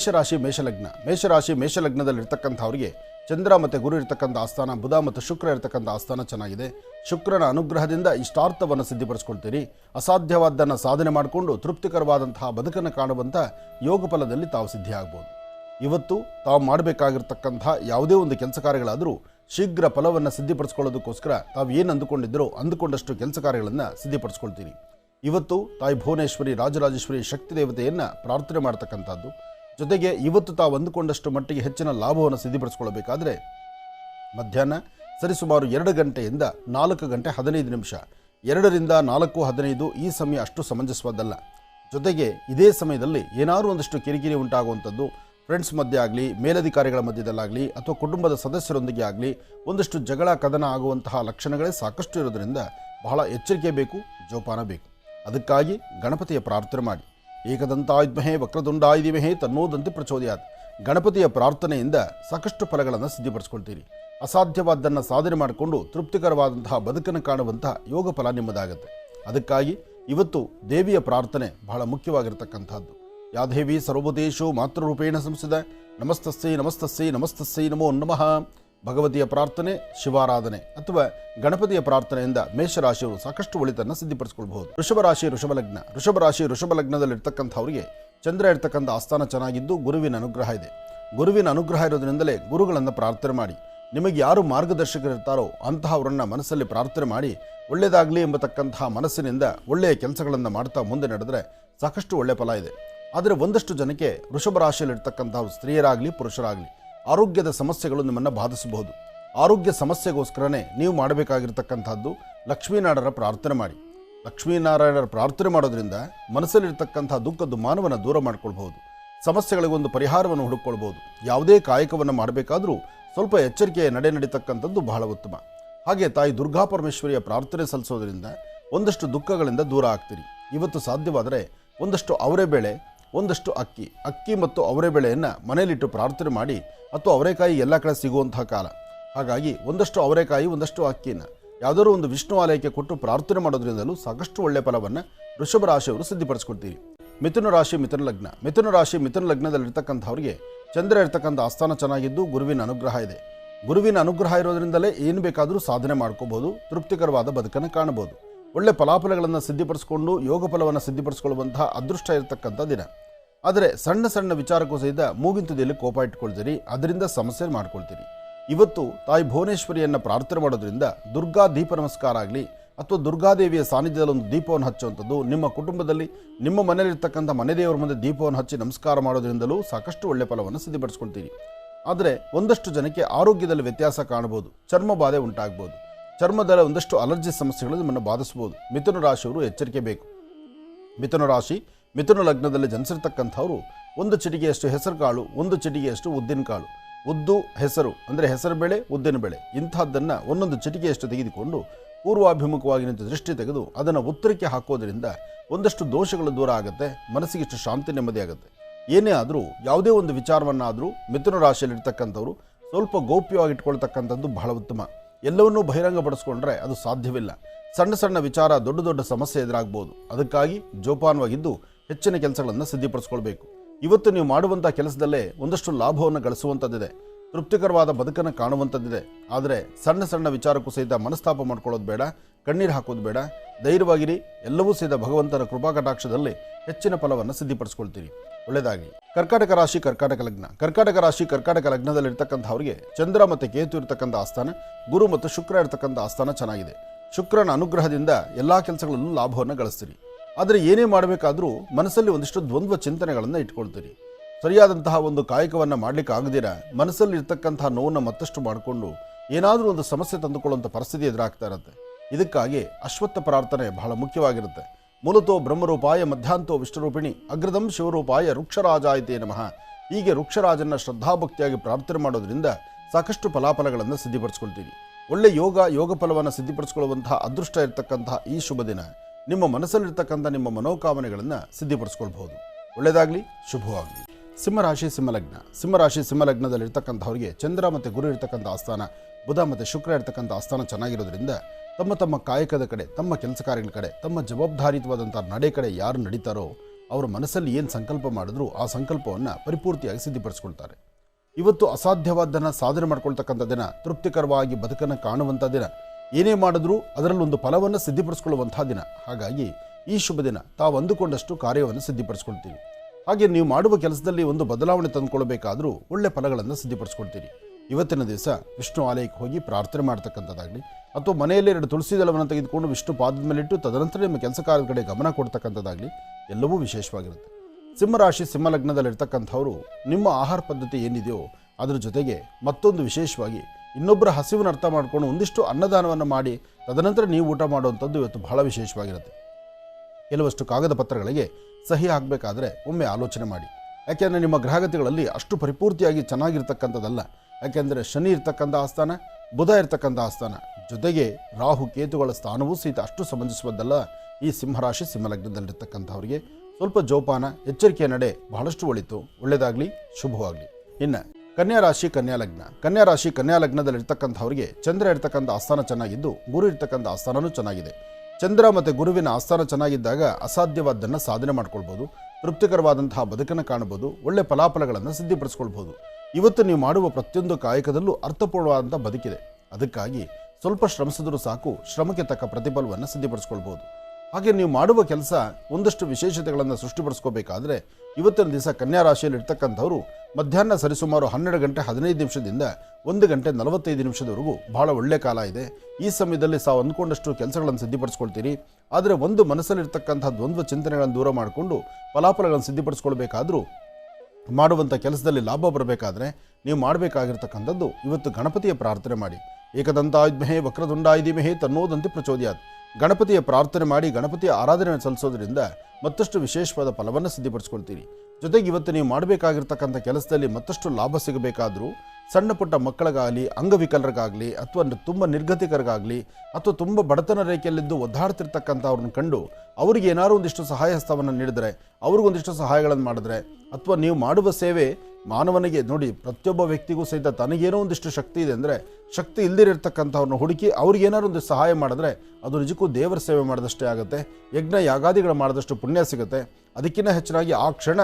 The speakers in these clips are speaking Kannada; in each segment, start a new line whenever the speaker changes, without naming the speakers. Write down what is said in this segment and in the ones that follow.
ಮೇಷರಾಶಿ, ಮೇಷಲಗ್ನ. ಮೇಷರಾಶಿ, ಮೇಷಲಗ್ನದಲ್ಲಿರ್ತಕ್ಕಂಥವ್ರಿಗೆ ಚಂದ್ರ ಮತ್ತು ಗುರು ಇರ್ತಕ್ಕಂಥ ಆಸ್ಥಾನ, ಬುಧ ಮತ್ತು ಶುಕ್ರ ಇರ್ತಕ್ಕಂಥ ಆಸ್ಥಾನ ಚೆನ್ನಾಗಿದೆ. ಶುಕ್ರನ ಅನುಗ್ರಹದಿಂದ ಇಷ್ಟಾರ್ಥವನ್ನು ಸಿದ್ಧಿಪಡಿಸ್ಕೊಳ್ತೀರಿ. ಅಸಾಧ್ಯವಾದ್ದನ್ನು ಸಾಧನೆ ಮಾಡಿಕೊಂಡು ತೃಪ್ತಿಕರವಾದಂತಹ ಬದುಕನ್ನು ಕಾಣುವಂಥ ಯೋಗ ಫಲದಲ್ಲಿ ತಾವು ಸಿದ್ಧಿಯಾಗ್ಬೋದು ಇವತ್ತು ತಾವು ಮಾಡಬೇಕಾಗಿರ್ತಕ್ಕಂಥ ಯಾವುದೇ ಒಂದು ಕೆಲಸ ಕಾರ್ಯಗಳಾದರೂ ಶೀಘ್ರ ಫಲವನ್ನು ಸಿದ್ಧಿಪಡಿಸ್ಕೊಳ್ಳೋದಕ್ಕೋಸ್ಕರ ತಾವು ಏನು ಅಂದುಕೊಂಡಿದ್ದರೋ ಅಂದುಕೊಂಡಷ್ಟು ಕೆಲಸ ಕಾರ್ಯಗಳನ್ನು ಸಿದ್ಧಿಪಡಿಸ್ಕೊಳ್ತೀರಿ. ಇವತ್ತು ತಾಯಿ ಭುವನೇಶ್ವರಿ, ರಾಜರಾಜೇಶ್ವರಿ ಶಕ್ತಿ ದೇವತೆಯನ್ನು ಪ್ರಾರ್ಥನೆ ಮಾಡ್ತಕ್ಕಂಥದ್ದು. ಜೊತೆಗೆ ಇವತ್ತು ತಾವು ಅಂದುಕೊಂಡಷ್ಟು ಮಟ್ಟಿಗೆ ಹೆಚ್ಚಿನ ಲಾಭವನ್ನು ಸಿದ್ಧಿಪಡಿಸ್ಕೊಳ್ಬೇಕಾದ್ರೆ ಮಧ್ಯಾಹ್ನ ಸರಿಸುಮಾರು ಎರಡು ಗಂಟೆಯಿಂದ ನಾಲ್ಕು ಗಂಟೆ ಹದಿನೈದು ನಿಮಿಷ, ಎರಡರಿಂದ ನಾಲ್ಕು ಹದಿನೈದು ಈ ಸಮಯ ಅಷ್ಟು ಸಮಂಜಸವಾದಲ್ಲ. ಜೊತೆಗೆ ಇದೇ ಸಮಯದಲ್ಲಿ ಏನಾದರೂ ಒಂದಷ್ಟು ಕಿರಿಕಿರಿ ಉಂಟಾಗುವಂಥದ್ದು ಫ್ರೆಂಡ್ಸ್ ಮಧ್ಯೆ ಆಗಲಿ, ಮೇಲಧಿಕಾರಿಗಳ ಮಧ್ಯದಲ್ಲಾಗಲಿ, ಅಥವಾ ಕುಟುಂಬದ ಸದಸ್ಯರೊಂದಿಗೆ ಆಗಲಿ ಒಂದಷ್ಟು ಜಗಳ, ಕದನ ಆಗುವಂತಹ ಲಕ್ಷಣಗಳೇ ಸಾಕಷ್ಟು ಇರೋದರಿಂದ ಬಹಳ ಎಚ್ಚರಿಕೆ ಬೇಕು, ಜೋಪಾನ ಬೇಕು. ಅದಕ್ಕಾಗಿ ಗಣಪತಿಯ ಪ್ರಾರ್ಥನೆ ಮಾಡಿ. ಏಕದಂತಾಯುಧ್ಮಹೇ ವಕ್ರದುಂಡಾಯುಧಿಮಹೇ ತನ್ನೋದಂತೆ ಪ್ರಚೋದಯಾತ್. ಗಣಪತಿಯ ಪ್ರಾರ್ಥನೆಯಿಂದ ಸಾಕಷ್ಟು ಫಲಗಳನ್ನು ಸಿದ್ಧಪಡಿಸ್ಕೊಳ್ತೀರಿ. ಅಸಾಧ್ಯವಾದ್ದನ್ನು ಸಾಧನೆ ಮಾಡಿಕೊಂಡು ತೃಪ್ತಿಕರವಾದಂತಹ ಬದುಕನ್ನು ಕಾಣುವಂತಹ ಯೋಗ ಫಲ ನಿಮ್ಮದಾಗುತ್ತೆ. ಅದಕ್ಕಾಗಿ ಇವತ್ತು ದೇವಿಯ ಪ್ರಾರ್ಥನೆ ಬಹಳ ಮುಖ್ಯವಾಗಿರ್ತಕ್ಕಂಥದ್ದು. ಯಾದೇವಿ ಸರ್ವೋದೇಶು ಮಾತೃರೂಪೇಣ ಸಂಸದ ನಮಸ್ತಸ್ಸೈ ನಮಸ್ತಸ್ಸೈ ನಮಸ್ತಸ್ಸೈ, ನಮೋ ನಮಃ. ಭಗವತಿಯ ಪ್ರಾರ್ಥನೆ, ಶಿವಾರಾಧನೆ ಅಥವಾ ಗಣಪತಿಯ ಪ್ರಾರ್ಥನೆಯಿಂದ ಮೇಷರಾಶಿಯವರು ಸಾಕಷ್ಟು ಒಳಿತನ್ನು ಸಿದ್ಧಪಡಿಸಿಕೊಳ್ಬಹುದು. ವೃಷಭ ರಾಶಿ ವೃಷಭ ಲಗ್ನ ವೃಷಭ ರಾಶಿ ವೃಷಭ ಲಗ್ನದಲ್ಲಿರ್ತಕ್ಕಂಥವ್ರಿಗೆ ಚಂದ್ರ ಇರ್ತಕ್ಕಂಥ ಆಸ್ಥಾನ ಚೆನ್ನಾಗಿದ್ದು ಗುರುವಿನ ಅನುಗ್ರಹ ಇದೆ. ಗುರುವಿನ ಅನುಗ್ರಹ ಇರೋದ್ರಿಂದಲೇ ಗುರುಗಳನ್ನು ಪ್ರಾರ್ಥನೆ ಮಾಡಿ. ನಿಮಗೆ ಯಾರು ಮಾರ್ಗದರ್ಶಕರಿರ್ತಾರೋ ಅಂತಹವರನ್ನ ಮನಸ್ಸಲ್ಲಿ ಪ್ರಾರ್ಥನೆ ಮಾಡಿ ಒಳ್ಳೆಯದಾಗಲಿ ಎಂಬತಕ್ಕಂತಹ ಮನಸ್ಸಿನಿಂದ ಒಳ್ಳೆಯ ಕೆಲಸಗಳನ್ನು ಮಾಡ್ತಾ ಮುಂದೆ ನಡೆದರೆ ಸಾಕಷ್ಟು ಒಳ್ಳೆಯ ಫಲ ಇದೆ. ಆದರೆ ಒಂದಷ್ಟು ಜನಕ್ಕೆ ವೃಷಭ ರಾಶಿಯಲ್ಲಿರ್ತಕ್ಕಂತಹ ಸ್ತ್ರೀಯರಾಗಲಿ, ಪುರುಷರಾಗಲಿ ಆರೋಗ್ಯದ ಸಮಸ್ಯೆಗಳು ನಿಮ್ಮನ್ನು ಬಾಧಿಸಬಹುದು. ಆರೋಗ್ಯ ಸಮಸ್ಯೆಗೋಸ್ಕರನೇ ನೀವು ಮಾಡಬೇಕಾಗಿರ್ತಕ್ಕಂಥದ್ದು ಲಕ್ಷ್ಮೀನಾರಾಯಣರ ಪ್ರಾರ್ಥನೆ ಮಾಡಿ. ಲಕ್ಷ್ಮೀನಾರಾಯಣರ ಪ್ರಾರ್ಥನೆ ಮಾಡೋದ್ರಿಂದ ಮನಸ್ಸಲ್ಲಿರ್ತಕ್ಕಂಥ ದುಃಖದ್ದು ಮಾನವನ ದೂರ ಮಾಡ್ಕೊಳ್ಬಹುದು. ಸಮಸ್ಯೆಗಳಿಗೊಂದು ಪರಿಹಾರವನ್ನು ಹುಡುಕೊಳ್ಬಹುದು. ಯಾವುದೇ ಕಾಯಕವನ್ನು ಮಾಡಬೇಕಾದರೂ ಸ್ವಲ್ಪ ಎಚ್ಚರಿಕೆಯ ನಡೆ ನಡೀತಕ್ಕಂಥದ್ದು ಬಹಳ ಉತ್ತಮ. ಹಾಗೆ ತಾಯಿ ದುರ್ಗಾ ಪರಮೇಶ್ವರಿಯ ಪ್ರಾರ್ಥನೆ ಸಲ್ಲಿಸೋದ್ರಿಂದ ಒಂದಷ್ಟು ದುಃಖಗಳಿಂದ ದೂರ ಆಗ್ತೀರಿ. ಇವತ್ತು ಸಾಧ್ಯವಾದರೆ ಒಂದಷ್ಟು ಅವರೆಬೇಳೆ ಒಂದಷ್ಟು ಅಕ್ಕಿ ಅಕ್ಕಿ ಮತ್ತು ಅವರೆ ಬೆಳೆಯನ್ನು ಮನೆಯಲ್ಲಿಟ್ಟು ಪ್ರಾರ್ಥನೆ ಮಾಡಿ ಅಥವಾ ಅವರೆಕಾಯಿ ಎಲ್ಲ ಕಡೆ ಸಿಗುವಂತಹ ಕಾಲ. ಹಾಗಾಗಿ ಒಂದಷ್ಟು ಅವರೆಕಾಯಿ ಒಂದಷ್ಟು ಅಕ್ಕಿನ ಯಾವುದಾದ್ರೂ ಒಂದು ವಿಷ್ಣು ಆಲಯಕ್ಕೆ ಕೊಟ್ಟು ಪ್ರಾರ್ಥನೆ ಮಾಡೋದ್ರಿಂದಲೂ ಸಾಕಷ್ಟು ಒಳ್ಳೆಯ ಫಲವನ್ನು ವೃಷಭ ರಾಶಿಯವರು ಸಿದ್ಧಿಪಡಿಸ್ಕೊಳ್ತೀರಿ ಮಿಥುನ ರಾಶಿ, ಮಿಥುನ ಲಗ್ನ. ಮಿಥುನ ರಾಶಿ, ಮಿಥುನ ಲಗ್ನದಲ್ಲಿರ್ತಕ್ಕಂಥವ್ರಿಗೆ ಚಂದ್ರ ಇರ್ತಕ್ಕಂಥ ಆಸ್ಥಾನ ಚೆನ್ನಾಗಿದ್ದು ಗುರುವಿನ ಅನುಗ್ರಹ ಇದೆ. ಗುರುವಿನ ಅನುಗ್ರಹ ಇರೋದ್ರಿಂದಲೇ ಏನು ಬೇಕಾದರೂ ಸಾಧನೆ ಮಾಡ್ಕೋಬಹುದು, ತೃಪ್ತಿಕರವಾದ ಬದುಕನ್ನು ಕಾಣಬಹುದು. ಒಳ್ಳೆ ಫಲಾಫಲಗಳನ್ನು ಸಿದ್ಧಪಡಿಸಿಕೊಂಡು ಯೋಗ ಫಲವನ್ನು ಸಿದ್ಧಪಡಿಸಿಕೊಳ್ಳುವಂತಹ ಅದೃಷ್ಟ ಇರತಕ್ಕಂಥ ದಿನ. ಆದರೆ ಸಣ್ಣ ಸಣ್ಣ ವಿಚಾರಕ್ಕೂ ಸಹಿತ ಮೂಗಿನ ತುದಿಯಲ್ಲಿ ಕೋಪ ಇಟ್ಕೊಳ್ತೀರಿ, ಅದರಿಂದ ಸಮಸ್ಯೆ ಮಾಡ್ಕೊಳ್ತೀರಿ. ಇವತ್ತು ತಾಯಿ ಭುವನೇಶ್ವರಿಯನ್ನು ಪ್ರಾರ್ಥನೆ ಮಾಡೋದ್ರಿಂದ ದುರ್ಗಾ ದೀಪ ನಮಸ್ಕಾರ ಆಗಲಿ ಅಥವಾ ದುರ್ಗಾದೇವಿಯ ಸಾನ್ನಿಧ್ಯದಲ್ಲಿ ಒಂದು ದೀಪವನ್ನು ಹಚ್ಚುವಂಥದ್ದು ನಿಮ್ಮ ಕುಟುಂಬದಲ್ಲಿ ನಿಮ್ಮ ಮನೆಯಲ್ಲಿರ್ತಕ್ಕಂಥ ಮನೆ ದೇವರ ಮುಂದೆ ದೀಪವನ್ನು ಹಚ್ಚಿ ನಮಸ್ಕಾರ ಮಾಡೋದ್ರಿಂದಲೂ ಸಾಕಷ್ಟು ಒಳ್ಳೆ ಫಲವನ್ನು ಸಿದ್ಧಪಡಿಸ್ಕೊಳ್ತೀರಿ. ಆದರೆ ಒಂದಷ್ಟು ಜನಕ್ಕೆ ಆರೋಗ್ಯದಲ್ಲಿ ವ್ಯತ್ಯಾಸ ಕಾಣಬಹುದು, ಚರ್ಮ ಬಾಧೆ ಉಂಟಾಗ್ಬೋದು. ಚರ್ಮದ ಒಂದಷ್ಟು ಅಲರ್ಜಿ ಸಮಸ್ಯೆಗಳು ನಿಮ್ಮನ್ನು ಬಾಧಿಸಬಹುದು. ಮಿಥುನ ರಾಶಿಯವರು ಎಚ್ಚರಿಕೆ ಬೇಕು. ಮಿಥುನ ರಾಶಿ, ಮಿಥುನ ಲಗ್ನದಲ್ಲಿ ಜನಿಸಿರ್ತಕ್ಕಂಥವ್ರು ಒಂದು ಚಿಟಿಗೆಯಷ್ಟು ಹೆಸರು ಕಾಳು ಒಂದು ಚಿಟಿಗೆಯಷ್ಟು ಉದ್ದಿನ ಕಾಳು ಉದ್ದು ಹೆಸರು ಅಂದರೆ ಹೆಸರು ಬೆಳೆ, ಉದ್ದಿನ ಬೆಳೆ. ಇಂಥದ್ದನ್ನು ಒಂದೊಂದು ಚಿಟಿಕೆಯಷ್ಟು ತೆಗೆದುಕೊಂಡು ಪೂರ್ವಾಭಿಮುಖವಾಗಿ ನಿಂತು ದೃಷ್ಟಿ ತೆಗೆದು ಅದನ್ನು ಉತ್ತರಕ್ಕೆ ಹಾಕೋದ್ರಿಂದ ಒಂದಷ್ಟು ದೋಷಗಳು ದೂರ ಆಗುತ್ತೆ, ಮನಸ್ಸಿಗೆ ಇಷ್ಟು ಶಾಂತಿ ನೆಮ್ಮದಿ ಆಗುತ್ತೆ. ಏನೇ ಆದರೂ, ಯಾವುದೇ ಒಂದು ವಿಚಾರವನ್ನಾದರೂ ಮಿಥುನ ರಾಶಿಯಲ್ಲಿರ್ತಕ್ಕಂಥವ್ರು ಸ್ವಲ್ಪ ಗೌಪ್ಯವಾಗಿ ಇಟ್ಕೊಳ್ತಕ್ಕಂಥದ್ದು ಬಹಳ ಉತ್ತಮ. ಎಲ್ಲವನ್ನೂ ಬಹಿರಂಗಪಡಿಸ್ಕೊಂಡ್ರೆ ಅದು ಸಾಧ್ಯವಿಲ್ಲ. ಸಣ್ಣ ಸಣ್ಣ ವಿಚಾರ, ದೊಡ್ಡ ದೊಡ್ಡ ಸಮಸ್ಯೆ ಎದುರಾಗ್ಬೋದು. ಅದಕ್ಕಾಗಿ ಜೋಪಾನವಾಗಿದ್ದು ಹೆಚ್ಚಿನ ಕೆಲಸಗಳನ್ನು ಸಿದ್ಧಪಡಿಸ್ಕೊಳ್ಬೇಕು. ಇವತ್ತು ನೀವು ಮಾಡುವಂಥ ಕೆಲಸದಲ್ಲೇ ಒಂದಷ್ಟು ಲಾಭವನ್ನು ಗಳಿಸುವಂಥದ್ದಿದೆ ತೃಪ್ತಿಕರವಾದ ಬದುಕನ್ನು ಕಾಣುವಂಥದ್ದಿದೆ ಆದರೆ ಸಣ್ಣ ಸಣ್ಣ ವಿಚಾರಕ್ಕೂ ಸಹಿತ ಮನಸ್ತಾಪ ಮಾಡ್ಕೊಳ್ಳೋದು ಬೇಡ, ಕಣ್ಣೀರು ಹಾಕೋದು ಬೇಡ. ಧೈರ್ಯವಾಗಿರಿ. ಎಲ್ಲವೂ ಸಹಿತ ಭಗವಂತನ ಕೃಪಾ ಕಟಾಕ್ಷದಲ್ಲಿ ಹೆಚ್ಚಿನ ಫಲವನ್ನು ಸಿದ್ಧಿಪಡಿಸ್ಕೊಳ್ತೀರಿ. ಒಳ್ಳೆಯದಾಗಲಿ. ಕರ್ಕಾಟಕ ರಾಶಿ, ಕರ್ಕಾಟಕ ಲಗ್ನ. ಕರ್ಕಾಟಕ ರಾಶಿ, ಕರ್ಕಾಟಕ ಲಗ್ನದಲ್ಲಿರ್ತಕ್ಕಂಥವ್ರಿಗೆ ಚಂದ್ರ ಮತ್ತು ಕೇತು ಇರತಕ್ಕಂಥ ಆಸ್ಥಾನ, ಗುರು ಮತ್ತು ಶುಕ್ರ ಇರತಕ್ಕಂಥ ಆಸ್ಥಾನ ಚೆನ್ನಾಗಿದೆ. ಶುಕ್ರನ ಅನುಗ್ರಹದಿಂದ ಎಲ್ಲ ಕೆಲಸಗಳಲ್ಲೂ ಲಾಭವನ್ನು ಗಳಿಸ್ತೀರಿ. ಆದರೆ ಏನೇ ಮಾಡಬೇಕಾದರೂ ಮನಸ್ಸಲ್ಲಿ ಒಂದಿಷ್ಟು ದ್ವಂದ್ವ ಚಿಂತನೆಗಳನ್ನು ಇಟ್ಕೊಳ್ತೀರಿ. ಸರಿಯಾದಂತಹ ಒಂದು ಕಾಯಕವನ್ನು ಮಾಡಲಿಕ್ಕೆ ಆಗದಿರ ಮನಸ್ಸಲ್ಲಿ ಇರ್ತಕ್ಕಂತಹ ನೋವನ್ನು ಮತ್ತಷ್ಟು ಮಾಡಿಕೊಂಡು ಏನಾದರೂ ಒಂದು ಸಮಸ್ಯೆ ತಂದುಕೊಳ್ಳುವಂಥ ಪರಿಸ್ಥಿತಿ ಎದುರಾಗ್ತಾ ಇರುತ್ತೆ. ಇದಕ್ಕಾಗಿ ಅಶ್ವತ್ಥ ಪ್ರಾರ್ಥನೆ ಬಹಳ ಮುಖ್ಯವಾಗಿರುತ್ತೆ. ಮೂಲತೋ ಬ್ರಹ್ಮರೂಪಾಯ ಮಧ್ಯಾಂತೋ ವಿಷ್ಣುರೂಪಿಣಿ ಅಗ್ರದಂ ಶಿವರೂಪಾಯ ವೃಕ್ಷರಾಜಾಯಿತೇ ನಮಃ. ಹೀಗೆ ವೃಕ್ಷರಾಜನ ಶ್ರದ್ಧಾಭಕ್ತಿಯಾಗಿ ಪ್ರಾರ್ಥನೆ ಮಾಡೋದ್ರಿಂದ ಸಾಕಷ್ಟು ಫಲಾಫಲಗಳನ್ನು ಸಿದ್ಧಿಪಡಿಸ್ಕೊಳ್ತೀವಿ. ಒಳ್ಳೆ ಯೋಗ ಯೋಗ ಫಲವನ್ನು ಸಿದ್ಧಿಪಡಿಸ್ಕೊಳ್ಳುವಂತಹ ಅದೃಷ್ಟ ಇರತಕ್ಕಂತಹ ಈ ಶುಭ ದಿನ ನಿಮ್ಮ ಮನಸ್ಸಲ್ಲಿರ್ತಕ್ಕಂಥ ನಿಮ್ಮ ಮನೋಕಾಮನೆಗಳನ್ನು ಸಿದ್ಧಿಪಡಿಸ್ಕೊಳ್ಬಹುದು. ಒಳ್ಳೆಯದಾಗಲಿ, ಶುಭವಾಗಲಿ. ಸಿಂಹರಾಶಿ, ಸಿಂಹಲಗ್ನ. ಸಿಂಹರಾಶಿ, ಸಿಂಹಲಗ್ನದಲ್ಲಿರ್ತಕ್ಕಂಥವ್ರಿಗೆ ಚಂದ್ರ ಮತ್ತು ಗುರು ಇರ್ತಕ್ಕಂಥ ಆಸ್ಥಾನ, ಬುಧ ಮತ್ತು ಶುಕ್ರ ಇರ್ತಕ್ಕಂಥ ಆಸ್ಥಾನ ಚೆನ್ನಾಗಿರೋದ್ರಿಂದ ತಮ್ಮ ತಮ್ಮ ಕಾಯಕದ ಕಡೆ, ತಮ್ಮ ಕೆಲಸ ಕಾರ್ಯಗಳ ಕಡೆ, ತಮ್ಮ ಜವಾಬ್ದಾರಿಯುತವಾದಂಥ ನಡೆ ಕಡೆ ಯಾರು ನಡೀತಾರೋ ಅವರ ಮನಸ್ಸಲ್ಲಿ ಏನು ಸಂಕಲ್ಪ ಮಾಡಿದ್ರು ಆ ಸಂಕಲ್ಪವನ್ನು ಪರಿಪೂರ್ತಿಯಾಗಿ ಸಿದ್ಧಿಪಡಿಸ್ಕೊಳ್ತಾರೆ. ಇವತ್ತು ಅಸಾಧ್ಯವಾದ್ದನ್ನು ಸಾಧನೆ ಮಾಡ್ಕೊಳ್ತಕ್ಕಂಥ ದಿನ, ತೃಪ್ತಿಕರವಾಗಿ ಬದುಕನ್ನು ಕಾಣುವಂಥ ದಿನ, ಏನೇ ಮಾಡಿದ್ರೂ ಅದರಲ್ಲೊಂದು ಫಲವನ್ನು ಸಿದ್ಧಪಡಿಸ್ಕೊಳ್ಳುವಂಥ ದಿನ. ಹಾಗಾಗಿ ಈ ಶುಭ ದಿನ ತಾವು ಅಂದುಕೊಂಡಷ್ಟು ಕಾರ್ಯವನ್ನು ಸಿದ್ಧಪಡಿಸ್ಕೊಳ್ತೀವಿ ಹಾಗೆ ನೀವು ಮಾಡುವ ಕೆಲಸದಲ್ಲಿ ಒಂದು ಬದಲಾವಣೆ ತಂದುಕೊಳ್ಬೇಕಾದರೂ ಒಳ್ಳೆ ಫಲಗಳನ್ನು ಸಿದ್ಧಿಪಡಿಸ್ಕೊಳ್ತೀರಿ. ಇವತ್ತಿನ ದಿವಸ ವಿಷ್ಣು ಆಲಯಕ್ಕೆ ಹೋಗಿ ಪ್ರಾರ್ಥನೆ ಮಾಡ್ತಕ್ಕಂಥದ್ದಾಗಲಿ, ಅಥವಾ ಮನೆಯಲ್ಲಿ ಎರಡು ತುಳಸಿ ದಳವನ್ನು ತೆಗೆದುಕೊಂಡು ವಿಷ್ಣು ಪಾದದ ಮೇಲಿಟ್ಟು ತದನಂತರ ನಿಮ್ಮ ಕೆಲಸ ಕಾರ್ಯದ ಕಡೆ ಗಮನ ಕೊಡ್ತಕ್ಕಂಥದ್ದಾಗಲಿ ಎಲ್ಲವೂ ವಿಶೇಷವಾಗಿರುತ್ತೆ. ಸಿಂಹರಾಶಿ, ಸಿಂಹಲಗ್ನದಲ್ಲಿರ್ತಕ್ಕಂಥವರು ನಿಮ್ಮ ಆಹಾರ ಪದ್ಧತಿ ಏನಿದೆಯೋ ಅದರ ಜೊತೆಗೆ ಮತ್ತೊಂದು ವಿಶೇಷವಾಗಿ ಇನ್ನೊಬ್ಬರ ಹಸಿವನ್ನು ಅರ್ಥ ಮಾಡಿಕೊಂಡು ಒಂದಿಷ್ಟು ಅನ್ನದಾನವನ್ನು ಮಾಡಿ ತದನಂತರ ನೀವು ಊಟ ಮಾಡುವಂಥದ್ದು ಇವತ್ತು ಬಹಳ ವಿಶೇಷವಾಗಿರುತ್ತೆ. ಕೆಲವಷ್ಟು ಕಾಗದ ಪತ್ರಗಳಿಗೆ ಸಹಿ ಹಾಕಬೇಕಾದ್ರೆ ಒಮ್ಮೆ ಆಲೋಚನೆ ಮಾಡಿ. ಯಾಕೆಂದರೆ ನಿಮ್ಮ ಗ್ರಹಗತಿಗಳಲ್ಲಿ ಅಷ್ಟು ಪರಿಪೂರ್ತಿಯಾಗಿ ಚೆನ್ನಾಗಿರ್ತಕ್ಕಂಥದ್ದಲ್ಲ. ಯಾಕೆಂದರೆ ಶನಿ ಇರ್ತಕ್ಕಂಥ ಆಸ್ಥಾನ, ಬುಧ ಇರ್ತಕ್ಕಂಥ ಆಸ್ಥಾನ. ಜೊತೆಗೆ ರಾಹು ಕೇತುಗಳ ಸ್ಥಾನವೂ ಸಹಿತ ಅಷ್ಟು ಸಂಬಂಧಿಸುವುದಲ್ಲ ಈ ಸಿಂಹರಾಶಿ ಸಿಂಹಲಗ್ನದಲ್ಲಿರ್ತಕ್ಕಂಥವರಿಗೆ. ಸ್ವಲ್ಪ ಜೋಪಾನ, ಎಚ್ಚರಿಕೆಯ ನಡೆ ಬಹಳಷ್ಟು ಒಳಿತು. ಒಳ್ಳೆಯದಾಗಲಿ ಶುಭವಾಗಲಿ. ಇನ್ನು ಕನ್ಯಾ ರಾಶಿ, ಕನ್ಯಾ ಲಗ್ನ. ಕನ್ಯಾ ರಾಶಿ, ಕನ್ಯಾ ಲಗ್ನದಲ್ಲಿರ್ತಕ್ಕಂಥವ್ರಿಗೆ ಚಂದ್ರ ಇರ್ತಕ್ಕಂಥ ಆಸ್ಥಾನ ಚೆನ್ನಾಗಿದ್ದು, ಗುರು ಇರ್ತಕ್ಕಂಥ ಆಸ್ಥಾನವೂ ಚೆನ್ನಾಗಿದೆ. ಚಂದ್ರ ಮತ್ತು ಗುರುವಿನ ಆಸ್ಥಾನ ಚೆನ್ನಾಗಿದ್ದಾಗ ಅಸಾಧ್ಯವಾದ್ದನ್ನು ಸಾಧನೆ ಮಾಡ್ಕೊಳ್ಬೋದು. ತೃಪ್ತಿಕರವಾದಂತಹ ಬದುಕನ್ನು ಕಾಣಬಹುದು ಒಳ್ಳೆ ಫಲಾಫಲಗಳನ್ನು ಸಿದ್ಧಿಪಡಿಸ್ಕೊಳ್ಬೋದು. ಇವತ್ತು ನೀವು ಮಾಡುವ ಪ್ರತಿಯೊಂದು ಕಾಯಕದಲ್ಲೂ ಅರ್ಥಪೂರ್ಣವಾದಂಥ ಬದುಕಿದೆ. ಅದಕ್ಕಾಗಿ ಸ್ವಲ್ಪ ಶ್ರಮಿಸಿದರೂ ಸಾಕು, ಶ್ರಮಕ್ಕೆ ತಕ್ಕ ಪ್ರತಿಫಲವನ್ನು ಸಿದ್ಧಪಡಿಸ್ಕೊಳ್ಬೋದು ಹಾಗೆ ನೀವು ಮಾಡುವ ಕೆಲಸ ಒಂದಷ್ಟು ವಿಶೇಷತೆಗಳನ್ನು ಸೃಷ್ಟಿಪಡಿಸ್ಕೋಬೇಕಾದ್ರೆ ಇವತ್ತಿನ ದಿವಸ ಕನ್ಯಾ ರಾಶಿಯಲ್ಲಿ ಇರ್ತಕ್ಕಂಥವರು ಮಧ್ಯಾಹ್ನ ಸರಿಸುಮಾರು ಹನ್ನೆರಡು ಗಂಟೆ ಹದಿನೈದು ನಿಮಿಷದಿಂದ ಒಂದು ಗಂಟೆ ನಲವತ್ತೈದು ನಿಮಿಷದವರೆಗೂ ಬಹಳ ಒಳ್ಳೆ ಕಾಲ ಇದೆ. ಈ ಸಮಯದಲ್ಲಿ ಸಾವು ಅಂದ್ಕೊಂಡಷ್ಟು ಕೆಲಸಗಳನ್ನು ಸಿದ್ಧಪಡಿಸ್ಕೊಳ್ತೀರಿ. ಆದರೆ ಒಂದು ಮನಸ್ಸಲ್ಲಿರ್ತಕ್ಕಂಥ ದ್ವಂದ್ವ ಚಿಂತನೆಗಳನ್ನು ದೂರ ಮಾಡಿಕೊಂಡು ಫಲಾಫಲಗಳನ್ನು ಸಿದ್ಧಿಪಡಿಸ್ಕೊಳ್ಬೇಕಾದ್ರೂ ಮಾಡುವಂಥ ಕೆಲಸದಲ್ಲಿ ಲಾಭ ಬರಬೇಕಾದ್ರೆ ನೀವು ಮಾಡಬೇಕಾಗಿರ್ತಕ್ಕಂಥದ್ದು ಇವತ್ತು ಗಣಪತಿಯ ಪ್ರಾರ್ಥನೆ ಮಾಡಿ. ಏಕದಂತಾಯುಧ್ಮಹೇ ವಕ್ರದುಂಡಾಯುಧಿಮಹೇ ತನ್ನೋದಂತೆ ಪ್ರಚೋದಯಾತ್. ಗಣಪತಿಯ ಪ್ರಾರ್ಥನೆ ಮಾಡಿ ಗಣಪತಿಯ ಆರಾಧನೆ ಸಲ್ಲಿಸೋದ್ರಿಂದ ಮತ್ತಷ್ಟು ವಿಶೇಷವಾದ ಫಲವನ್ನು ಸಿದ್ಧಿಪಡಿಸ್ಕೊಳ್ತೀರಿ. ಜೊತೆಗೆ ಇವತ್ತು ನೀವು ಮಾಡಬೇಕಾಗಿರ್ತಕ್ಕಂಥ ಕೆಲಸದಲ್ಲಿ ಮತ್ತಷ್ಟು ಲಾಭ ಸಿಗಬೇಕಾದರೂ ಸಣ್ಣ ಪುಟ್ಟ ಮಕ್ಕಳಿಗಾಗಲಿ, ಅಂಗವಿಕಲರಿಗಾಗಲಿ, ಅಥವಾ ತುಂಬ ನಿರ್ಗತಿಕರಿಗಾಗಲಿ, ಅಥವಾ ತುಂಬ ಬಡತನ ರೇಖೆಯಲ್ಲಿದ್ದು ಒದ್ದಾಡ್ತಿರ್ತಕ್ಕಂಥವ್ರನ್ನ ಕಂಡು ಅವರಿಗೆ ಏನಾದರೂ ಒಂದಿಷ್ಟು ಸಹಾಯ ಹಸ್ತವನ್ನು ನೀಡಿದರೆ ಅವ್ರಿಗೊಂದಿಷ್ಟು ಸಹಾಯಗಳನ್ನು ಮಾಡಿದ್ರೆ, ಅಥವಾ ನೀವು ಮಾಡುವ ಸೇವೆ ಮಾನವನಿಗೆ ನೋಡಿ ಪ್ರತಿಯೊಬ್ಬ ವ್ಯಕ್ತಿಗೂ ಸಹಿತ ತನಗೇನೋ ಒಂದಿಷ್ಟು ಶಕ್ತಿ ಇದೆ ಅಂದರೆ ಶಕ್ತಿ ಇಲ್ದಿರತಕ್ಕಂಥವ್ರನ್ನ ಹುಡುಕಿ ಅವ್ರಿಗೆ ಏನಾದ್ರು ಒಂದು ಸಹಾಯ ಮಾಡಿದ್ರೆ ಅದು ನಿಜಕ್ಕೂ ದೇವರ ಸೇವೆ ಮಾಡಿದಷ್ಟೇ ಆಗುತ್ತೆ, ಯಜ್ಞ ಯಾಗಾದಿಗಳು ಮಾಡಿದಷ್ಟು ಪುಣ್ಯ ಸಿಗುತ್ತೆ. ಅದಕ್ಕಿಂತ ಹೆಚ್ಚಾಗಿ ಆ ಕ್ಷಣ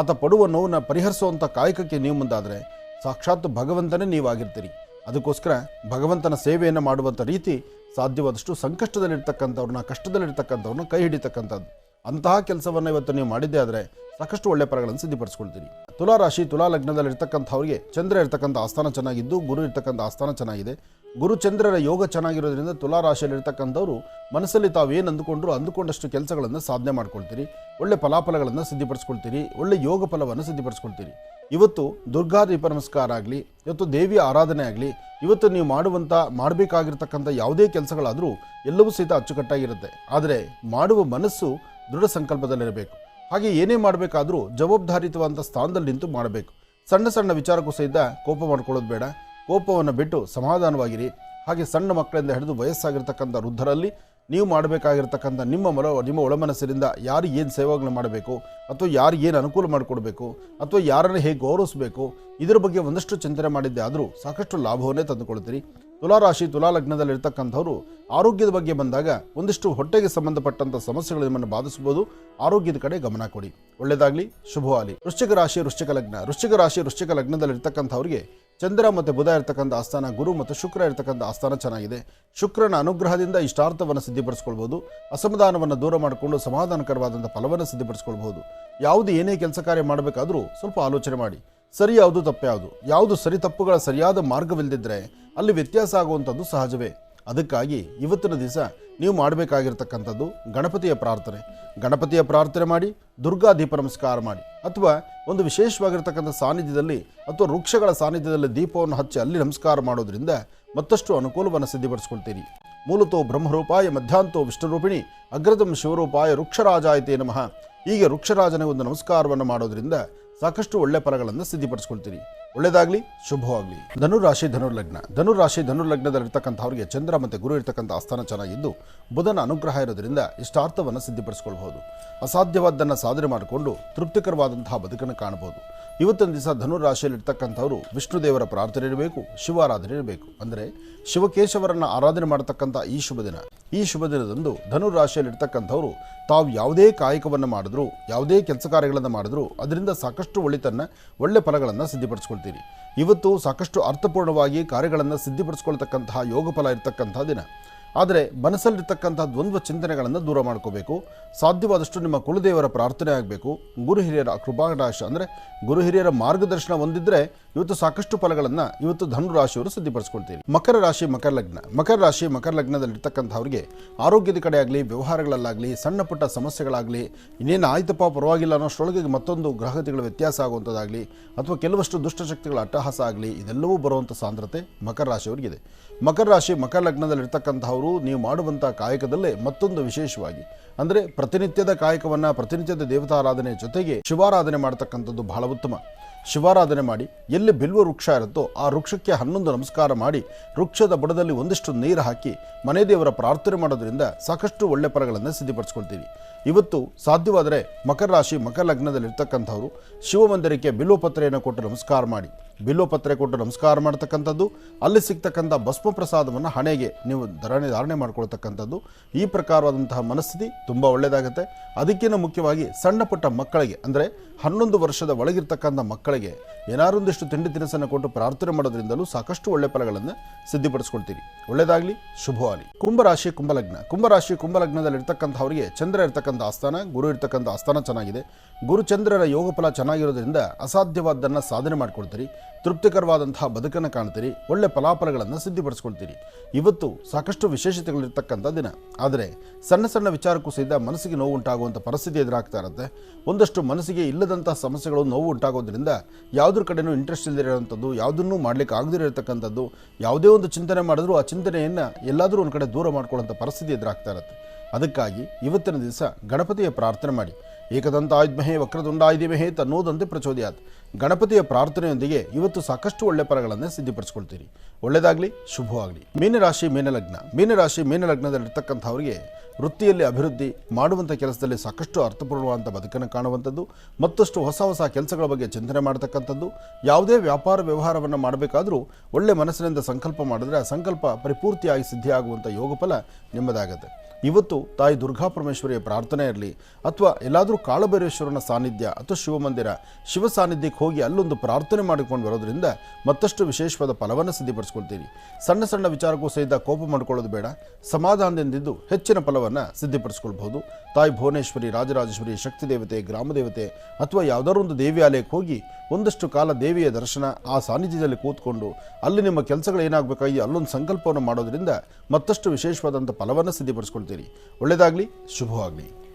ಆತ ಪಡುವ ನೋವನ್ನು ಪರಿಹರಿಸುವಂಥ ಕಾಯಕಕ್ಕೆ ನೀವು ಮುಂದಾದರೆ ಸಾಕ್ಷಾತ್ ಭಗವಂತನೇ ನೀವಾಗಿರ್ತೀರಿ. ಅದಕ್ಕೋಸ್ಕರ ಭಗವಂತನ ಸೇವೆಯನ್ನು ಮಾಡುವಂಥ ರೀತಿ ಸಾಧ್ಯವಾದಷ್ಟು ಸಂಕಷ್ಟದಲ್ಲಿರ್ತಕ್ಕಂಥವ್ರನ್ನ, ಕಷ್ಟದಲ್ಲಿರ್ತಕ್ಕಂಥವ್ರನ್ನ ಕೈ ಹಿಡಿತಕ್ಕಂಥದ್ದು. ಅಂತಹ ಕೆಲಸವನ್ನು ಇವತ್ತು ನೀವು ಮಾಡಿದ್ದೇ ಆದರೆ ಸಾಕಷ್ಟು ಒಳ್ಳೆ ಫಲಗಳನ್ನು ಸಿದ್ಧಪಡಿಸ್ಕೊಳ್ತೀರಿ. ತುಲಾ ರಾಶಿ ತುಲಾ ಲಗ್ನದಲ್ಲಿರ್ತಕ್ಕಂಥವ್ರಿಗೆ ಚಂದ್ರ ಇರ್ತಕ್ಕಂಥ ಆಸ್ಥಾನ ಚೆನ್ನಾಗಿದ್ದು, ಗುರು ಇರ್ತಕ್ಕಂಥ ಆಸ್ಥಾನ ಚೆನ್ನಾಗಿದೆ. ಗುರು ಚಂದ್ರರ ಯೋಗ ಚೆನ್ನಾಗಿರೋದ್ರಿಂದ ತುಲಾ ರಾಶಿಯಲ್ಲಿರ್ತಕ್ಕಂಥವ್ರು ಮನಸ್ಸಲ್ಲಿ ತಾವೇನು ಅಂದುಕೊಂಡ್ರು ಅಂದುಕೊಂಡಷ್ಟು ಕೆಲಸಗಳನ್ನು ಸಾಧನೆ ಮಾಡ್ಕೊಳ್ತೀರಿ. ಒಳ್ಳೆ ಫಲಾಫಲಗಳನ್ನು ಸಿದ್ಧಪಡಿಸ್ಕೊಳ್ತೀರಿ. ಒಳ್ಳೆ ಯೋಗ ಫಲವನ್ನು ಸಿದ್ಧಪಡಿಸ್ಕೊಳ್ತೀರಿ. ಇವತ್ತು ದುರ್ಗಾದೀಪ ನಮಸ್ಕಾರ ಆಗಲಿ, ಇವತ್ತು ದೇವಿಯ ಆರಾಧನೆ ಆಗಲಿ, ಇವತ್ತು ನೀವು ಮಾಡುವಂಥ ಮಾಡಬೇಕಾಗಿರ್ತಕ್ಕಂಥ ಯಾವುದೇ ಕೆಲಸಗಳಾದರೂ ಎಲ್ಲವೂ ಸಹಿತ ಅಚ್ಚುಕಟ್ಟಾಗಿರುತ್ತೆ. ಆದರೆ ಮಾಡುವ ಮನಸ್ಸು ದೃಢ ಸಂಕಲ್ಪದಲ್ಲಿರಬೇಕು. ಹಾಗೆ ಏನೇ ಮಾಡಬೇಕಾದರೂ ಜವಾಬ್ದಾರಿತವಾದಂಥ ಸ್ಥಾನದಲ್ಲಿ ನಿಂತು ಮಾಡಬೇಕು. ಸಣ್ಣ ಸಣ್ಣ ವಿಚಾರಕ್ಕೂ ಸಹಿತ ಕೋಪ ಮಾಡ್ಕೊಳ್ಳೋದು ಬೇಡ. ಕೋಪವನ್ನು ಬಿಟ್ಟು ಸಮಾಧಾನವಾಗಿರಿ. ಹಾಗೆ ಸಣ್ಣ ಮಕ್ಕಳಿಂದ ಹಿಡಿದು ವಯಸ್ಸಾಗಿರ್ತಕ್ಕಂಥ ವೃದ್ಧರಲ್ಲಿ ನೀವು ಮಾಡಬೇಕಾಗಿರ್ತಕ್ಕಂಥ ನಿಮ್ಮ ಮನ, ನಿಮ್ಮ ಒಳಮನಸ್ಸಿನಿಂದ ಯಾರು ಏನು ಸೇವೆಗಳನ್ನ ಮಾಡಬೇಕು, ಅಥವಾ ಯಾರು ಏನು ಅನುಕೂಲ ಮಾಡಿಕೊಡ್ಬೇಕು, ಅಥವಾ ಯಾರನ್ನು ಹೇಗೆ ಗೌರವಿಸಬೇಕು, ಇದರ ಬಗ್ಗೆ ಒಂದಷ್ಟು ಚಿಂತನೆ ಮಾಡಿದ್ದೆ ಆದರೂ ಸಾಕಷ್ಟು ಲಾಭವನ್ನೇ ತಂದುಕೊಳ್ತೀರಿ. ತುಲಾರಾಶಿ ತುಲಾ ಲಗ್ನದಲ್ಲಿರ್ತಕ್ಕಂಥವ್ರು ಆರೋಗ್ಯದ ಬಗ್ಗೆ ಬಂದಾಗ ಒಂದಿಷ್ಟು ಹೊಟ್ಟೆಗೆ ಸಂಬಂಧಪಟ್ಟಂಥ ಸಮಸ್ಯೆಗಳು ನಿಮ್ಮನ್ನು ಬಾಧಿಸಬಹುದು ಆರೋಗ್ಯದ ಕಡೆ ಗಮನ ಕೊಡಿ. ಒಳ್ಳೆಯದಾಗಲಿ ಶುಭವಾಗಲಿ. ವೃಶ್ಚಿಕ ರಾಶಿ, ವೃಶ್ಚಿಕ ಲಗ್ನ. ವೃಶ್ಚಿಕ ರಾಶಿ, ವೃಶ್ಚಿಕ ಲಗ್ನದಲ್ಲಿರ್ತಕ್ಕಂಥವ್ರಿಗೆ ಚಂದ್ರ ಮತ್ತು ಬುಧ ಇರ್ತಕ್ಕಂಥ ಆಸ್ಥಾನ, ಗುರು ಮತ್ತು ಶುಕ್ರ ಇರ್ತಕ್ಕಂಥ ಆಸ್ಥಾನ ಚೆನ್ನಾಗಿದೆ. ಶುಕ್ರನ ಅನುಗ್ರಹದಿಂದ ಇಷ್ಟಾರ್ಥವನ್ನು ಸಿದ್ಧಿಪಡಿಸ್ಕೊಳ್ಬೋದು ಅಸಮಾಧಾನವನ್ನು ದೂರ ಮಾಡಿಕೊಂಡು ಸಮಾಧಾನಕರವಾದಂಥ ಫಲವನ್ನು ಸಿದ್ಧಿಪಡಿಸ್ಕೊಳ್ಬೋದು ಯಾವುದು ಏನೇ ಕೆಲಸ ಕಾರ್ಯ ಮಾಡಬೇಕಾದರೂ ಸ್ವಲ್ಪ ಆಲೋಚನೆ ಮಾಡಿ. ಸರಿ ಯಾವುದು ತಪ್ಪು ಯಾವುದು? ಯಾವುದು ಸರಿ ತಪ್ಪುಗಳ ಸರಿಯಾದ ಮಾರ್ಗವಿಲ್ಲದಿದ್ದರೆ ಅಲ್ಲಿ ವ್ಯತ್ಯಾಸ ಆಗುವಂಥದ್ದು ಸಹಜವೇ. ಅದಕ್ಕಾಗಿ ಇವತ್ತಿನ ದಿವಸ ನೀವು ಮಾಡಬೇಕಾಗಿರ್ತಕ್ಕಂಥದ್ದು ಗಣಪತಿಯ ಪ್ರಾರ್ಥನೆ. ಗಣಪತಿಯ ಪ್ರಾರ್ಥನೆ ಮಾಡಿ, ದುರ್ಗಾ ದೀಪ ನಮಸ್ಕಾರ ಮಾಡಿ, ಅಥವಾ ಒಂದು ವಿಶೇಷವಾಗಿರ್ತಕ್ಕಂಥ ಸಾನ್ನಿಧ್ಯದಲ್ಲಿ ಅಥವಾ ವೃಕ್ಷಗಳ ಸಾನ್ನಿಧ್ಯದಲ್ಲಿ ದೀಪವನ್ನು ಹಚ್ಚಿ ಅಲ್ಲಿ ನಮಸ್ಕಾರ ಮಾಡೋದ್ರಿಂದ ಮತ್ತಷ್ಟು ಅನುಕೂಲವನ್ನು ಸಿದ್ಧಪಡಿಸ್ಕೊಳ್ತೀರಿ. ಮೂಲತೋ ಬ್ರಹ್ಮರೂಪಾಯ ಮಧ್ಯಾಂತೋ ವಿಷ್ಣುರೂಪಿಣಿ ಅಗ್ರದಂ ಶಿವರೂಪಾಯ ವೃಕ್ಷರಾಜಾಯಿತೇ ನಮಃ. ಹೀಗೆ ವೃಕ್ಷರಾಜನಿಗೆ ಒಂದು ನಮಸ್ಕಾರವನ್ನು ಮಾಡೋದ್ರಿಂದ ಸಾಕಷ್ಟು ಒಳ್ಳೆ ಫಲಗಳನ್ನು ಸಿದ್ಧಿಪಡಿಸ್ಕೊಳ್ತೀರಿ. ಒಳ್ಳೆಯದಾಗಲಿ ಶುಭವಾಗಲಿ. ಧನುರಾಶಿ, ಧನುರ್ಲಗ್ನ. ಧನುರಾಶಿ, ಧನುರ್ಲಗ್ನದಲ್ಲಿರ್ತಕ್ಕಂಥವ್ರಿಗೆ ಚಂದ್ರ ಮತ್ತು ಗುರು ಇರ್ತಕ್ಕಂಥ ಆಸ್ಥಾನ ಚೆನ್ನಾಗಿದ್ದು, ಬುಧನ ಅನುಗ್ರಹ ಇರೋದ್ರಿಂದ ಇಷ್ಟಾರ್ಥವನ್ನು ಸಿದ್ಧಪಡಿಸಿಕೊಳ್ಬಹುದು. ಅಸಾಧ್ಯವಾದ್ದನ್ನು ಸಾಧನೆ ಮಾಡಿಕೊಂಡು ತೃಪ್ತಿಕರವಾದಂತಹ ಬದುಕನ್ನು ಕಾಣಬಹುದು ಇವತ್ತಿನ ದಿವಸ ಧನುರಾಶಿಯಲ್ಲಿರ್ತಕ್ಕಂಥವ್ರು ವಿಷ್ಣು ದೇವರ ಪ್ರಾರ್ಥನೆ ಇರಬೇಕು, ಶಿವಾರಾಧನೆ ಇರಬೇಕು. ಅಂದರೆ ಶಿವಕೇಶವರನ್ನ ಆರಾಧನೆ ಮಾಡತಕ್ಕಂಥ ಈ ಶುಭ ದಿನ. ಈ ಶುಭ ದಿನದಂದು ಧನುರಾಶಿಯಲ್ಲಿರ್ತಕ್ಕಂಥವ್ರು ತಾವು ಯಾವುದೇ ಕಾಯಕವನ್ನು ಮಾಡಿದ್ರು, ಯಾವುದೇ ಕೆಲಸ ಕಾರ್ಯಗಳನ್ನು ಮಾಡಿದ್ರು, ಅದರಿಂದ ಸಾಕಷ್ಟು ಒಳಿತನ್ನ ಒಳ್ಳೆ ಫಲಗಳನ್ನು ಸಿದ್ಧಿಪಡಿಸ್ಕೊಳ್ತೀರಿ ಇವತ್ತು ಸಾಕಷ್ಟು ಅರ್ಥಪೂರ್ಣವಾಗಿ ಕಾರ್ಯಗಳನ್ನು ಸಿದ್ಧಿಪಡಿಸ್ಕೊಳ್ತಕ್ಕಂತಹ ಯೋಗ ಫಲ ಇರತಕ್ಕಂತಹ ದಿನ. ಆದರೆ ಮನಸ್ಸಲ್ಲಿರ್ತಕ್ಕಂಥ ದ್ವಂದ್ವ ಚಿಂತನೆಗಳನ್ನು ದೂರ ಮಾಡ್ಕೋಬೇಕು. ಸಾಧ್ಯವಾದಷ್ಟು ನಿಮ್ಮ ಕುಲದೇವರ ಪ್ರಾರ್ಥನೆ ಆಗಬೇಕು. ಗುರು ಹಿರಿಯರ ಕೃಪಾಕಟಾಶ ಅಂದರೆ ಗುರು ಹಿರಿಯರ ಮಾರ್ಗದರ್ಶನ ಹೊಂದಿದ್ರೆ ಇವತ್ತು ಸಾಕಷ್ಟು ಫಲಗಳನ್ನು ಇವತ್ತು ಧನು ರಾಶಿಯವರು ಸಿದ್ಧಪಡಿಸ್ಕೊಳ್ತೀವಿ ಮಕರ ರಾಶಿ, ಮಕರ ಲಗ್ನ. ಮಕರ ರಾಶಿ, ಮಕರ ಲಗ್ನದಲ್ಲಿರ್ತಕ್ಕಂಥವ್ರಿಗೆ ಆರೋಗ್ಯದ ಕಡೆ ಆಗಲಿ, ವ್ಯವಹಾರಗಳಲ್ಲಾಗಲಿ, ಸಣ್ಣ ಪುಟ್ಟ ಸಮಸ್ಯೆಗಳಾಗಲಿ, ಇನ್ನೇನು ಆಯ್ತಪ್ಪ ಪರವಾಗಿಲ್ಲ ಅನ್ನೋಷ್ಟರೊಳಗೆ ಮತ್ತೊಂದು ಗ್ರಹಗತಿಗಳ ವ್ಯತ್ಯಾಸ ಆಗುವಂಥದ್ದಾಗಲಿ ಅಥವಾ ಕೆಲವಷ್ಟು ದುಷ್ಟಶಕ್ತಿಗಳ ಅಟ್ಟಹಾಸ ಆಗಲಿ, ಇದೆಲ್ಲವೂ ಬರುವಂಥ ಸಾಂದ್ರತೆ ಮಕರ ರಾಶಿಯವರಿಗಿದೆ. ಮಕರ ರಾಶಿ, ಮಕರ ಲಗ್ನದಲ್ಲಿರ್ತಕ್ಕಂಥವರು ನೀವು ಮಾಡುವಂಥ ಕಾಯಕದಲ್ಲೇ ಮತ್ತೊಂದು ವಿಶೇಷವಾಗಿ, ಅಂದರೆ ಪ್ರತಿನಿತ್ಯದ ಕಾಯಕವನ್ನು ಪ್ರತಿನಿತ್ಯದ ದೇವತಾರಾಧನೆ ಜೊತೆಗೆ ಶಿವಾರಾಧನೆ ಮಾಡತಕ್ಕಂಥದ್ದು ಬಹಳ ಉತ್ತಮ. ಶಿವಾರಾಧನೆ ಮಾಡಿ ಎಲ್ಲಿ ಬಿಲ್ವ ವೃಕ್ಷ ಇರುತ್ತೋ ಆ ವೃಕ್ಷಕ್ಕೆ ಹನ್ನೊಂದು ನಮಸ್ಕಾರ ಮಾಡಿ ವೃಕ್ಷದ ಬುಡದಲ್ಲಿ ಒಂದಿಷ್ಟು ನೀರು ಹಾಕಿ ಮನೆ ದೇವರ ಪ್ರಾರ್ಥನೆ ಮಾಡೋದ್ರಿಂದ ಸಾಕಷ್ಟು ಒಳ್ಳೆ ಫಲಗಳನ್ನು ಸಿದ್ಧಪಡಿಸ್ಕೊಳ್ತೀವಿ. ಇವತ್ತು ಸಾಧ್ಯವಾದರೆ ಮಕರ ರಾಶಿ, ಮಕರ ಲಗ್ನದಲ್ಲಿರ್ತಕ್ಕಂಥವ್ರು ಶಿವಮಂದಿರಕ್ಕೆ ಬಿಲ್ವಪತ್ರೆಯನ್ನು ಕೊಟ್ಟು ನಮಸ್ಕಾರ ಮಾಡಿ. ಬಿಲ್ವಪತ್ರೆ ಕೊಟ್ಟು ನಮಸ್ಕಾರ ಮಾಡ್ತಕ್ಕಂಥದ್ದು, ಅಲ್ಲಿ ಸಿಗ್ತಕ್ಕಂಥ ಭಸ್ಮ ಪ್ರಸಾದವನ್ನು ಹಣೆಗೆ ನೀವು ಧಾರಣೆ ಧಾರಣೆ ಮಾಡಿಕೊಳ್ತಕ್ಕಂಥದ್ದು, ಈ ಪ್ರಕಾರವಾದಂತಹ ಮನಸ್ಥಿತಿ ತುಂಬ ಒಳ್ಳೆಯದಾಗುತ್ತೆ. ಅದಕ್ಕಿಂತ ಮುಖ್ಯವಾಗಿ ಸಣ್ಣ ಪುಟ್ಟ ಮಕ್ಕಳಿಗೆ, ಅಂದರೆ ಹನ್ನೊಂದು ವರ್ಷದ ಒಳಗಿರ್ತಕ್ಕಂಥ ಮಕ್ಕಳಿಗೆ ಏನಾರೊಂದಿಷ್ಟು ತಿಂಡಿ ತಿನಿಸನ್ನು ಕೊಟ್ಟು ಪ್ರಾರ್ಥನೆ ಮಾಡೋದ್ರಿಂದಲೂ ಸಾಕಷ್ಟು ಒಳ್ಳೆ ಫಲಗಳನ್ನು ಸಿದ್ಧಿಪಡಿಸ್ಕೊಳ್ತೀರಿ ಒಳ್ಳೆಯದಾಗಲಿ, ಶುಭವಾಗಲಿ. ಕುಂಭರಾಶಿ, ಕುಂಭಲಗ್ನ. ಕುಂಭರಾಶಿ ಕುಂಭಲಗ್ನದಲ್ಲಿ ಇರ್ತಕ್ಕಂಥವರಿಗೆ ಚಂದ್ರ ಇರ್ತಕ್ಕಂಥ ಆಸ್ಥಾನ, ಗುರು ಇರ್ತಕ್ಕಂಥ ಆಸ್ಥಾನ ಚೆನ್ನಾಗಿದೆ. ಗುರು ಚಂದ್ರರ ಯೋಗ ಫಲ ಚೆನ್ನಾಗಿರೋದ್ರಿಂದ ಅಸಾಧ್ಯವಾದ್ದನ್ನು ಸಾಧನೆ ಮಾಡ್ಕೊಳ್ತೀರಿ ತೃಪ್ತಿಕರವಾದಂತಹ ಬದುಕನ್ನು ಕಾಣ್ತೀರಿ. ಒಳ್ಳೆ ಫಲಾಫಲಗಳನ್ನು ಸಿದ್ಧಿಪಡಿಸ್ಕೊಳ್ತೀರಿ ಇವತ್ತು ಸಾಕಷ್ಟು ವಿಶೇಷತೆಗಳಿರ್ತಕ್ಕಂಥ ದಿನ. ಆದರೆ ಸಣ್ಣ ಸಣ್ಣ ವಿಚಾರಕ್ಕೂ ಸಹಿತ ಮನಸ್ಸಿಗೆ ನೋವು ಉಂಟಾಗುವಂಥ ಪರಿಸ್ಥಿತಿ ಎದುರಾಗ್ತಾ ಇರುತ್ತೆ. ಒಂದಷ್ಟು ಮನಸ್ಸಿಗೆ ಇಲ್ಲದಂತಹ ಸಮಸ್ಯೆಗಳು, ನೋವು ಉಂಟಾಗೋದ್ರಿಂದ ಯಾವುದ್ರ ಕಡೆನೂ ಇಂಟ್ರೆಸ್ಟ್ ಇಲ್ಲದಿರೋವಂಥದ್ದು ಯಾವುದನ್ನೂ ಮಾಡ್ಲಿಕ್ಕೆ ಆಗದಿರತಕ್ಕಂಥದ್ದು ಯಾವುದೇ ಒಂದು ಚಿಂತನೆ ಮಾಡಿದ್ರೂ ಆ ಚಿಂತನೆಯನ್ನು ಎಲ್ಲಾದರೂ ಒಂದು ಕಡೆ ದೂರ ಮಾಡ್ಕೊಳ್ಳೋಂಥ ಪರಿಸ್ಥಿತಿ ಎದುರಾಗ್ತಾ ಇರುತ್ತೆ. ಅದಕ್ಕಾಗಿ ಇವತ್ತಿನ ದಿವಸ ಗಣಪತಿಯ ಪ್ರಾರ್ಥನೆ ಮಾಡಿ. ಏಕದಂತ ಆಯುಧ್ಮಹೇ ವಕ್ರದುಂಡ ವಕ್ರದುಂಡಾಯುಧಿಮಹೇ ತನ್ನೋದಂತೆ ಪ್ರಚೋದಯಾತ್. ಗಣಪತಿಯ ಪ್ರಾರ್ಥನೆಯೊಂದಿಗೆ ಇವತ್ತು ಸಾಕಷ್ಟು ಒಳ್ಳೆ ಫಲಗಳನ್ನು ಸಿದ್ಧಿಪಡಿಸ್ಕೊಳ್ತೀರಿ. ಒಳ್ಳೆಯದಾಗಲಿ ಶುಭವಾಗಲಿ. ಮೀನರಾಶಿ, ಮೀನಲಗ್ನ. ಮೀನರಾಶಿ, ಮೀನಲಗ್ನದಲ್ಲಿರ್ತಕ್ಕಂಥವರಿಗೆ ವೃತ್ತಿಯಲ್ಲಿ ಅಭಿವೃದ್ಧಿ ಮಾಡುವಂಥ ಕೆಲಸದಲ್ಲಿ ಸಾಕಷ್ಟು ಅರ್ಥಪೂರ್ಣವಾದಂಥ ಬದುಕನ್ನು ಕಾಣುವಂಥದ್ದು, ಮತ್ತಷ್ಟು ಹೊಸ ಹೊಸ ಕೆಲಸಗಳ ಬಗ್ಗೆ ಚಿಂತನೆ ಮಾಡತಕ್ಕಂಥದ್ದು, ಯಾವುದೇ ವ್ಯಾಪಾರ ವ್ಯವಹಾರವನ್ನು ಮಾಡಬೇಕಾದರೂ ಒಳ್ಳೆ ಮನಸ್ಸಿನಿಂದ ಸಂಕಲ್ಪ ಮಾಡಿದ್ರೆ ಆ ಸಂಕಲ್ಪ ಪರಿಪೂರ್ತಿಯಾಗಿ ಸಿದ್ಧಿಯಾಗುವಂಥ ಯೋಗಫಲ ನಿಮ್ಮದಾಗತ್ತೆ. ಇವತ್ತು ತಾಯಿ ದುರ್ಗಾ ಪರಮೇಶ್ವರಿಯ ಪ್ರಾರ್ಥನೆ ಇರಲಿ ಅಥವಾ ಎಲ್ಲಾದರೂ ಕಾಳಭೈರೇಶ್ವರನ ಸಾನ್ನಿಧ್ಯ ಅಥವಾ ಶಿವಮಂದಿರ ಶಿವ ಸಾನ್ನಿಧ್ಯಕ್ಕೆ ಹೋಗಿ ಅಲ್ಲೊಂದು ಪ್ರಾರ್ಥನೆ ಮಾಡಿಕೊಂಡು ಬರೋದ್ರಿಂದ ಮತ್ತಷ್ಟು ವಿಶೇಷವಾದ ಫಲವನ್ನು ಸಿದ್ಧಪಡಿಸ್ಕೊಳ್ತೀವಿ ಸಣ್ಣ ಸಣ್ಣ ವಿಚಾರಕ್ಕೂ ಸಹಿತ ಕೋಪ ಮಾಡಿಕೊಳ್ಳೋದು ಬೇಡ. ಸಮಾಧಾನದಿಂದಿದ್ದು ಹೆಚ್ಚಿನ ಫಲವನ್ನು ಸಿದ್ಧಿಪಡಿಸ್ಕೊಳ್ಬಹುದು. ತಾಯಿ ಭುವನೇಶ್ವರಿ, ರಾಜರಾಜೇಶ್ವರಿ ಶಕ್ತಿ ದೇವತೆ ಗ್ರಾಮ ದೇವತೆ ಅಥವಾ ಯಾವುದಾದ್ರು ಒಂದು ದೇವಿಯಾಲಯಕ್ಕೆ ಹೋಗಿ ಒಂದಷ್ಟು ಕಾಲ ದೇವಿಯ ದರ್ಶನ ಆ ಸಾನ್ನಿಧ್ಯದಲ್ಲಿ ಕೂತ್ಕೊಂಡು ಅಲ್ಲಿ ನಿಮ್ಮ ಕೆಲಸಗಳು ಏನಾಗಬೇಕಾಗಿ ಅಲ್ಲೊಂದು ಸಂಕಲ್ಪವನ್ನು ಮಾಡೋದರಿಂದ ಮತ್ತಷ್ಟು ವಿಶೇಷವಾದಂಥ ಫಲವನ್ನು ಸಿದ್ಧಪಡಿಸ್ಕೊಳ್ತೀರಿ. ಒಳ್ಳೆಯದಾಗಲಿ, ಶುಭವಾಗಲಿ.